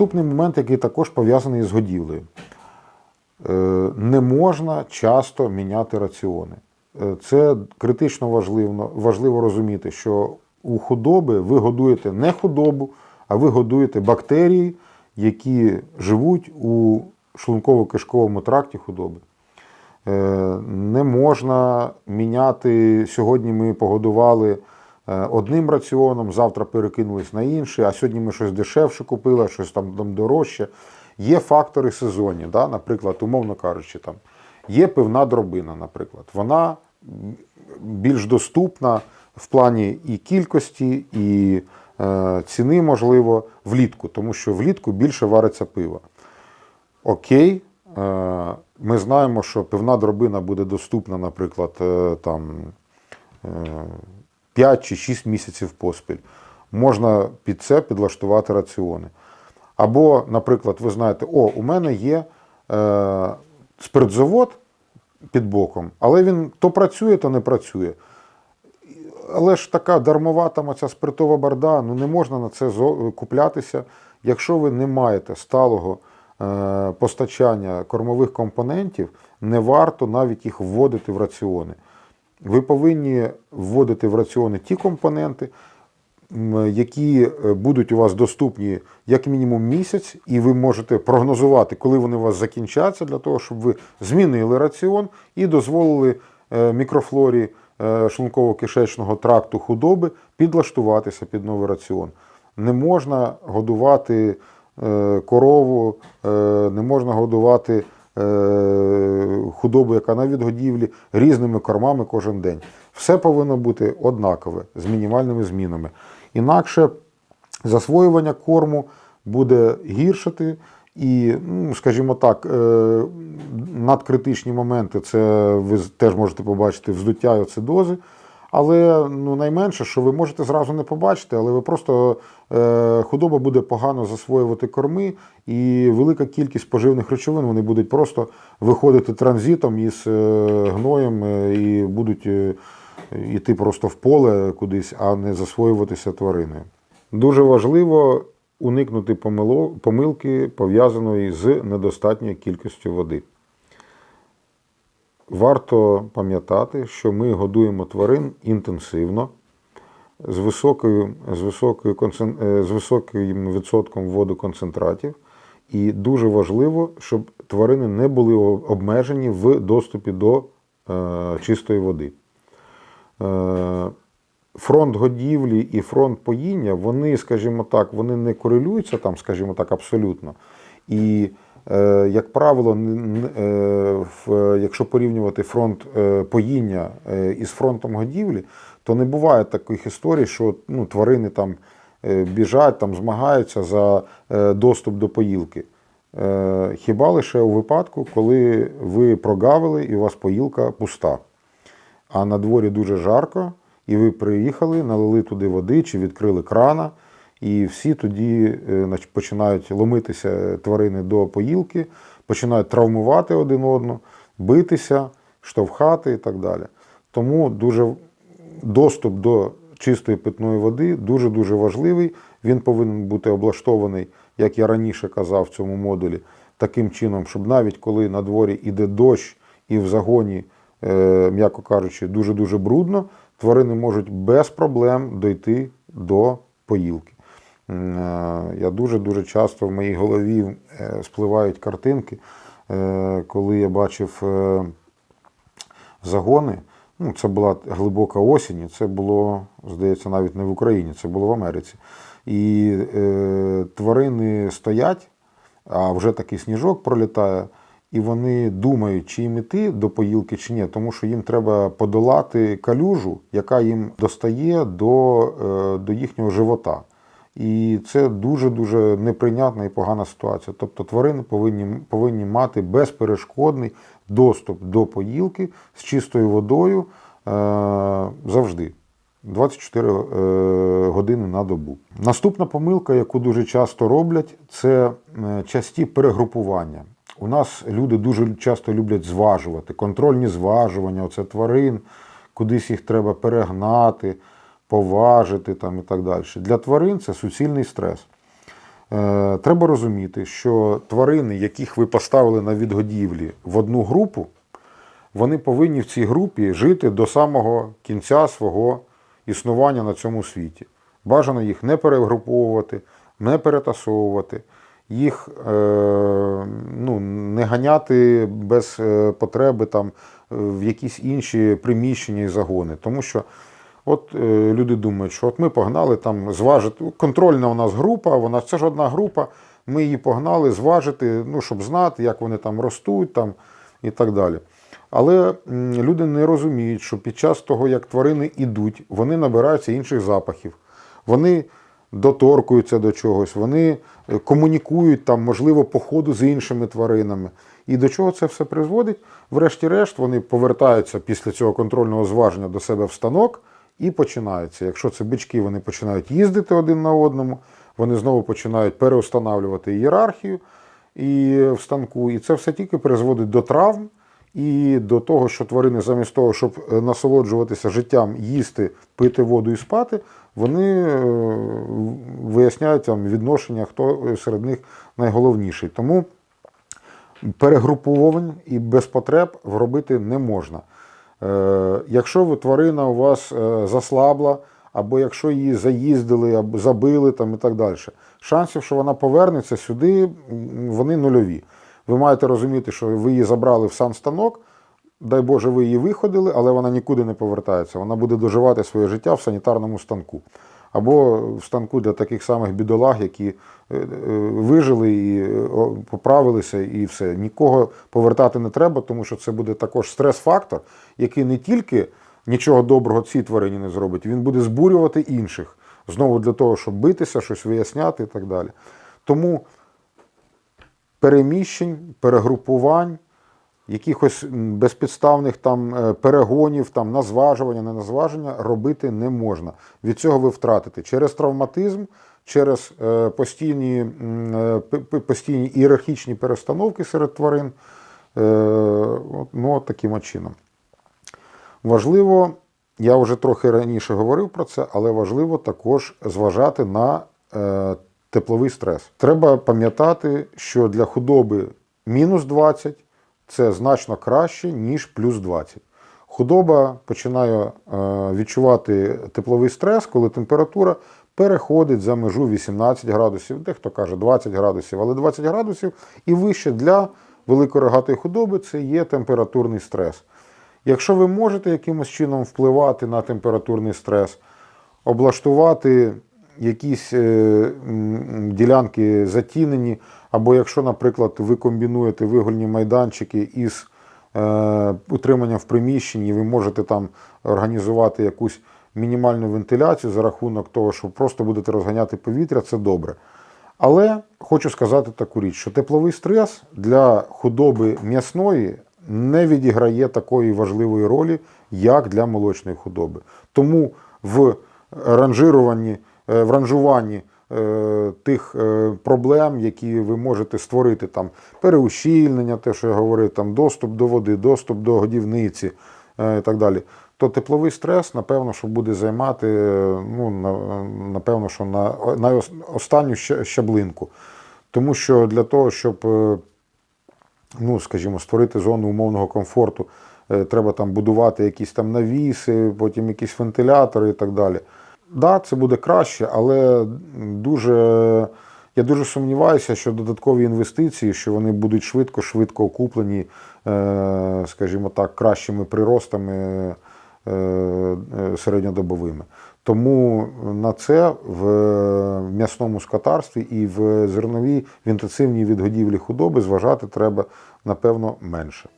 Наступний момент, який також пов'язаний з годівлею. Е, Не можна часто міняти раціони. Е, Це критично важливо, важливо розуміти, що у худоби ви годуєте не худобу, а ви годуєте бактерії, які живуть у шлунково-кишковому тракті худоби. Е, Не можна міняти. Сьогодні ми погодували одним раціоном, завтра перекинулись на інший, а сьогодні ми щось дешевше купили, щось там, там дорожче. Є фактори сезонні, да? наприклад, умовно кажучи, там є пивна дробина, наприклад. Вона більш доступна в плані і кількості, і е, ціни, можливо, влітку, тому що влітку більше вариться пиво. Окей, е, ми знаємо, що пивна дробина буде доступна, наприклад, е, там е, 5 чи 6 місяців поспіль. Можна під це підлаштувати раціони. Або, наприклад, ви знаєте, о, у мене є е, спиртзавод під боком, але він то працює, то не працює. Але ж така дармовата ця спиртова барда, ну не можна на це куплятися, якщо ви не маєте сталого е, постачання кормових компонентів, не варто навіть їх вводити в раціони. Ви повинні вводити в раціони ті компоненти, які е, будуть у вас доступні як мінімум місяць, і ви можете прогнозувати, коли вони у вас закінчаться, для того, щоб ви змінили раціон і дозволили е, мікрофлорі е, шлунково-кишечного тракту худоби підлаштуватися під новий раціон. Не можна годувати корову, не можна годувати е, худобу, яка на відгодівлі, різними кормами кожен день. Все повинно бути однакове з мінімальними змінами. Інакше засвоювання корму буде гіршити. І, ну, скажімо так, е, надкритичні моменти це ви теж можете побачити вздуття і оцидози. Але ну, найменше, що ви можете зразу не побачити, але ви просто е, худоба буде погано засвоювати корми, і велика кількість поживних речовин вони будуть просто виходити транзитом із е, гноєм е, і будуть е, йти просто в поле кудись, а не засвоюватися твариною. Дуже важливо уникнути помилки, пов'язаної з недостатньою кількістю води. Варто пам'ятати, що ми годуємо тварин інтенсивно, з, високою, з, високою, е, з високим відсотком водоконцентратів. І дуже важливо, щоб тварини не були обмежені в доступі до е, чистої води. Е, фронт годівлі і фронт поїння, вони, скажімо так, вони не корелюються там, скажімо так, абсолютно. І, як правило, е, якщо порівнювати фронт е, поїння е, із фронтом годівлі, то не буває таких історій, що ну, тварини там е, біжать, там змагаються за е, доступ до поїлки. Е, Хіба лише у випадку, коли ви прогавили і у вас поїлка пуста а на дворі дуже жарко, і ви приїхали, налили туди води чи відкрили крана, і всі тоді е, починають ломитися тварини до поїлки, починають травмувати один одного, битися, штовхати і так далі. Тому дуже доступ до чистої питної води дуже-дуже важливий. Він повинен бути облаштований, як я раніше казав в цьому модулі, таким чином, щоб навіть коли на дворі іде дощ і в загоні, е, м'яко кажучи, дуже-дуже брудно, тварини можуть без проблем дойти до поїлки. Е, Я дуже-дуже часто в моїй голові е, спливають картинки, е, коли я бачив загони. Ну, це була глибока осінь, і це було, здається, навіть не в Україні, це було в Америці. І е, тварини стоять, а вже такий сніжок пролітає, і вони думають, чи їм іти до поїлки, чи ні, тому що їм треба подолати калюжу, яка їм достає до, е, до їхнього живота. І це дуже-дуже неприйнятна і погана ситуація. Тобто тварини повинні, повинні мати безперешкодний доступ до поїлки з чистою водою е, завжди. 24 е, години на добу. Наступна помилка, яку дуже часто роблять, це е, часті перегрупування. У нас люди дуже часто люблять зважувати, контрольні зважування, оце тварин, кудись їх треба перегнати, поважити там і так далі. Для тварин це суцільний стрес. Е, Треба розуміти, що тварини, яких ви поставили на відгодівлі в одну групу, вони повинні в цій групі жити до самого кінця свого існування на цьому світі. Бажано їх не перегруповувати, не перетасовувати, їх е, ну, не ганяти без е, потреби там, в якісь інші приміщення і загони. Тому що от е, люди думають, що от ми погнали там зважити. Контрольна у нас група, вона це ж одна група. Ми її погнали зважити, ну, щоб знати, як вони там ростуть там, і так далі. Але м, люди не розуміють, що під час того, як тварини йдуть, вони набираються інших запахів. Вони доторкуються до чогось, вони е, комунікують там, можливо, по ходу з іншими тваринами. І до чого це все призводить? Врешті-решт, вони повертаються після цього контрольного зваження до себе в станок і починається. Якщо це бички, вони починають їздити один на одному, вони знову починають переустанавлювати ієрархію і в станку. І це все тільки призводить до травм і до того, що тварини замість того, щоб е, насолоджуватися життям, їсти, пити воду і спати, вони е, виясняють там відношення, хто серед них найголовніший. Тому перегруповань і без потреб робити не можна. Е, Якщо тварина у вас е, заслабла, або якщо її заїздили, або забили там і так далі, шансів, що вона повернеться сюди, вони нульові. Ви маєте розуміти, що ви її забрали в санстанок, дай Боже, ви її виходили, але вона нікуди не повертається. Вона буде доживати своє життя в санітарному станку. Або в станку для таких самих бідолаг, які е, е, вижили і е, поправилися, і все. Нікого повертати не треба, тому що це буде також стрес-фактор, який не тільки нічого доброго цій тварині не зробить, він буде збурювати інших. Знову для того, щоб битися, щось виясняти і так далі. Тому переміщень, перегрупувань, якихось безпідставних там е, перегонів, там на зважування, не на зваження робити не можна. Від цього ви втратите через травматизм, через е, постійні, е, постійні ієрархічні перестановки серед тварин. Ну, таким чином. Важливо, я вже трохи раніше говорив про це, але важливо також зважати на тепловий стрес. Треба пам'ятати, що для худоби мінус 20 це значно краще, ніж плюс 20. Худоба починає е, відчувати тепловий стрес, коли температура переходить за межу 18 градусів, дехто каже 20 градусів, але 20 градусів і вище для великорогатої худоби це є температурний стрес. Якщо ви можете якимось чином впливати на температурний стрес, облаштувати якісь е, ділянки затінені, або якщо, наприклад, ви комбінуєте вигульні майданчики із е, утриманням в приміщенні, ви можете там організувати якусь мінімальну вентиляцію за рахунок того, що просто будете розганяти повітря, це добре. Але хочу сказати таку річ, що тепловий стрес для худоби м'ясної не відіграє такої важливої ролі, як для молочної худоби. Тому в ранжируванні, в ранжуванні е, тих е, проблем, які ви можете створити, там переущільнення, те, що я говорив, там доступ до води, доступ до годівниці е, і так далі. То тепловий стрес, напевно, що буде займати, е, ну, на- напевно, що на, на останню щаблинку. Тому що для того, щоб е, ну, скажімо, створити зону умовного комфорту, е, треба там будувати якісь там навіси, потім якісь вентилятори і так далі. Да, це буде краще, але дуже, я дуже сумніваюся, що додаткові інвестиції, що вони будуть швидко-швидко окуплені, е, скажімо так, кращими приростами е, е, середньодобовими. Тому на це в м'ясному скотарстві і в зерновій в інтенсивній відгодівлі худоби зважати треба, напевно, менше.